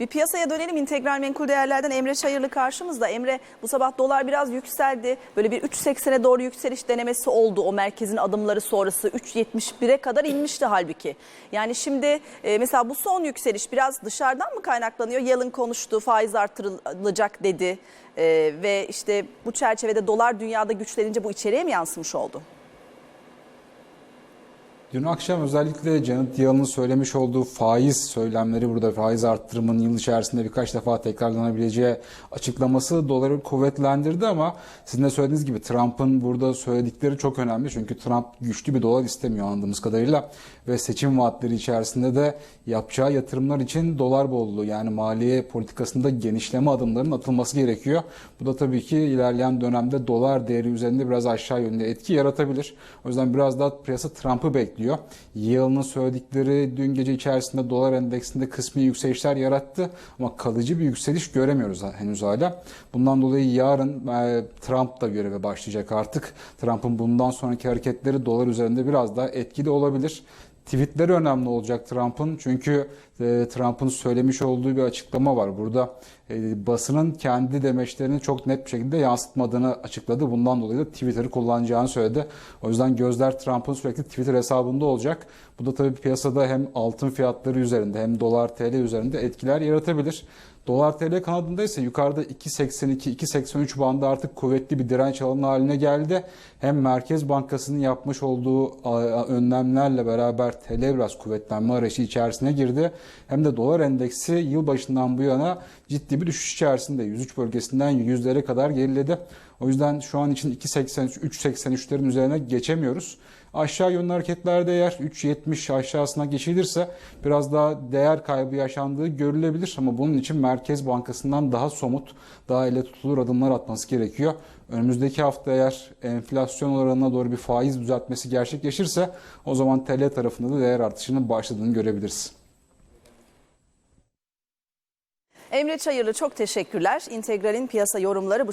Bir piyasaya dönelim. İntegral menkul değerlerden Emre Çayırlı karşımızda. Emre bu sabah dolar biraz yükseldi. Böyle bir 3.80'e doğru yükseliş denemesi oldu. O merkezin adımları sonrası 3.71'e kadar inmişti halbuki. Yani şimdi e, mesela bu son yükseliş biraz dışarıdan mı kaynaklanıyor? Yalın konuştu, faiz artırılacak dedi. E, ve işte bu çerçevede dolar dünyada güçlenince bu içeriye mi yansımış oldu? Dün akşam özellikle Janet Yellen'ın söylemiş olduğu faiz söylemleri burada faiz arttırımının yıl içerisinde birkaç defa tekrarlanabileceği açıklaması doları kuvvetlendirdi ama sizin de söylediğiniz gibi Trump'ın burada söyledikleri çok önemli. Çünkü Trump güçlü bir dolar istemiyor anladığımız kadarıyla ve seçim vaatleri içerisinde de yapacağı yatırımlar için dolar bolluğu yani maliye politikasında genişleme adımlarının atılması gerekiyor. Bu da tabii ki ilerleyen dönemde dolar değeri üzerinde biraz aşağı yönde etki yaratabilir. O yüzden biraz daha piyasa Trump'ı bekliyor. Yale'ın söyledikleri dün gece içerisinde dolar endeksinde kısmi yükselişler yarattı ama kalıcı bir yükseliş göremiyoruz henüz hala. Bundan dolayı yarın e, Trump da göreve başlayacak artık. Trump'ın bundan sonraki hareketleri dolar üzerinde biraz daha etkili olabilir. Tweetleri önemli olacak Trump'ın çünkü e, Trump'ın söylemiş olduğu bir açıklama var. Burada e, basının kendi demeçlerini çok net bir şekilde yansıtmadığını açıkladı. Bundan dolayı da Twitter'ı kullanacağını söyledi. O yüzden gözler Trump'ın sürekli Twitter hesabında olacak. Bu da tabii piyasada hem altın fiyatları üzerinde hem dolar TL üzerinde etkiler yaratabilir. Dolar TL kanadında ise yukarıda 2.82-2.83 bandı artık kuvvetli bir direnç alanı haline geldi. Hem Merkez Bankası'nın yapmış olduğu önlemlerle beraber TL biraz kuvvetlenme arayışı içerisine girdi. Hem de dolar endeksi yılbaşından bu yana ciddi bir düşüş içerisinde 103 bölgesinden yüzlere kadar geriledi. O yüzden şu an için 2.83, 3.83'lerin üzerine geçemiyoruz. Aşağı yönlü hareketlerde eğer 3.70 aşağısına geçilirse biraz daha değer kaybı yaşandığı görülebilir ama bunun için Merkez Bankası'ndan daha somut, daha ele tutulur adımlar atması gerekiyor. Önümüzdeki hafta eğer enflasyon oranına doğru bir faiz düzeltmesi gerçekleşirse o zaman TL tarafında da değer artışının başladığını görebiliriz. Emre Çayırlı çok teşekkürler. İntegral'in piyasa yorumları bu